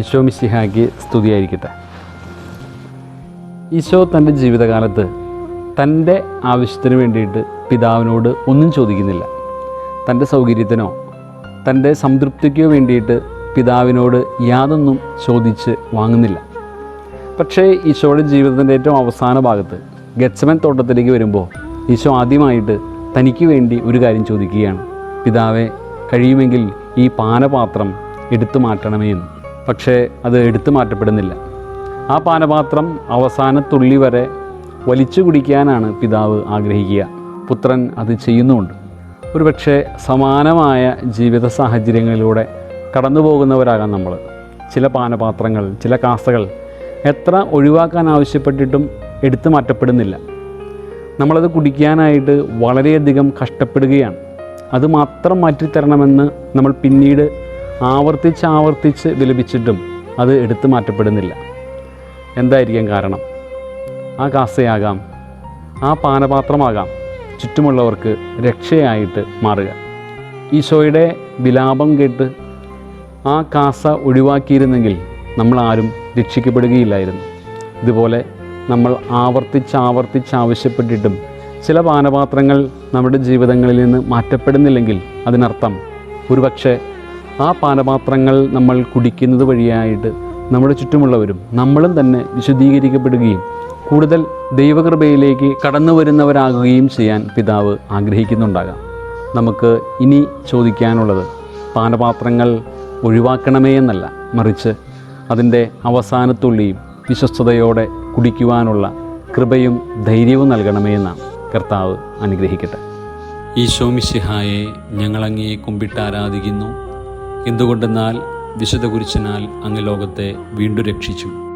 ഈശോ മിശിഹായ്ക്ക് സ്തുതിയായിരിക്കട്ടെ. ഈശോ തന്റെ ജീവിതകാലത്ത് തന്റെ ആവശ്യത്തിന് വേണ്ടിയിട്ട് പിതാവിനോട് ഒന്നും ചോദിക്കുന്നില്ല. തന്റെ സൗകര്യത്തിനോ തന്റെ സംതൃപ്തിക്കോ വേണ്ടിയിട്ട് പിതാവിനോട് യാതൊന്നും ചോദിച്ച് വാങ്ങുന്നില്ല. പക്ഷേ ഈശോയുടെ ജീവിതത്തിന്റെ ഏറ്റവും അവസാന ഭാഗത്ത് ഗച്ചമൻ തോട്ടത്തിലേക്ക് വരുമ്പോൾ ഈശോ ആദ്യമായിട്ട് തനിക്ക് വേണ്ടി ഒരു കാര്യം ചോദിക്കുകയാണ്. പിതാവെ കഴിയുമെങ്കിൽ ഈ പാനപാത്രം എടുത്തു മാറ്റണമേ എന്ന്. പക്ഷേ അത് എടുത്തു മാറ്റപ്പെടുന്നില്ല. ആ പാനപാത്രം അവസാന തുള്ളി വരെ വലിച്ചു കുടിക്കാനാണ് പിതാവ് ആഗ്രഹിക്കുക. പുത്രൻ അത് ചെയ്യുന്നുമുണ്ട് ഒരുപക്ഷെ സമാനമായ ജീവിത സാഹചര്യങ്ങളിലൂടെ കടന്നു പോകുന്നവരാകാം നമ്മൾ. ചില പാനപാത്രങ്ങൾ ചില കാസകൾ എത്ര ഒഴിവാക്കാൻ ആവശ്യപ്പെട്ടിട്ടും എടുത്തു മാറ്റപ്പെടുന്നില്ല. നമ്മളത് കുടിക്കാനായിട്ട് വളരെയധികം കഷ്ടപ്പെടുകയാണ്. അത് മാത്രം മാറ്റിത്തരണമെന്ന് നമ്മൾ പിന്നീട് ആവർത്തിച്ച് ആവർത്തിച്ച് വിലപിച്ചിട്ടും അത് എടുത്തു മാറ്റപ്പെടുന്നില്ല. എന്തായിരിക്കും കാരണം? ആ കാസയാകാം ആ പാനപാത്രമാകാം ചുറ്റുമുള്ളവർക്ക് രക്ഷയായിട്ട് മാറുക. ഈശോയുടെ വിലാപം കേട്ട് ആ കാസ ഒഴിവാക്കിയിരുന്നെങ്കിൽ നമ്മളാരും രക്ഷിക്കപ്പെടുകയില്ലായിരുന്നു. ഇതുപോലെ നമ്മൾ ആവർത്തിച്ച് ആവർത്തിച്ച് ആവശ്യപ്പെട്ടിട്ടും ചില പാനപാത്രങ്ങൾ നമ്മുടെ ജീവിതങ്ങളിൽ നിന്ന് മാറ്റപ്പെടുന്നില്ലെങ്കിൽ അതിനർത്ഥം ഒരുപക്ഷെ ആ പാനപാത്രങ്ങൾ നമ്മൾ കുടിക്കുന്നത് വഴിയായിട്ട് നമ്മുടെ ചുറ്റുമുള്ളവരും നമ്മളും തന്നെ വിശദീകരിക്കപ്പെടുകയും കൂടുതൽ ദൈവകൃപയിലേക്ക് കടന്നു വരുന്നവരാകുകയും ചെയ്യാൻ പിതാവ് ആഗ്രഹിക്കുന്നുണ്ടാകാം. നമുക്ക് ഇനി ചോദിക്കാനുള്ളത് പാനപാത്രങ്ങൾ ഒഴിവാക്കണമേ എന്നല്ല മറിച്ച് അതിന്റെ അവസാനത്തുള്ളിയും വിശ്വസ്തയോടെ കുടിക്കുവാനുള്ള കൃപയും ധൈര്യവും നൽകണമേ എന്നാണ് കർത്താവ് അനുഗ്രഹിക്കട്ടെ. ഈശോ മിശിഹായെ ഞങ്ങളങ്ങയെ കുമ്പിട്ട് ആരാധിക്കുന്നു. എന്തുകൊണ്ടെന്നാൽ വിശുദ്ധ കുരിശനാൽ അങ്ങ് ലോകത്തെ വീണ്ടും രക്ഷിച്ചു.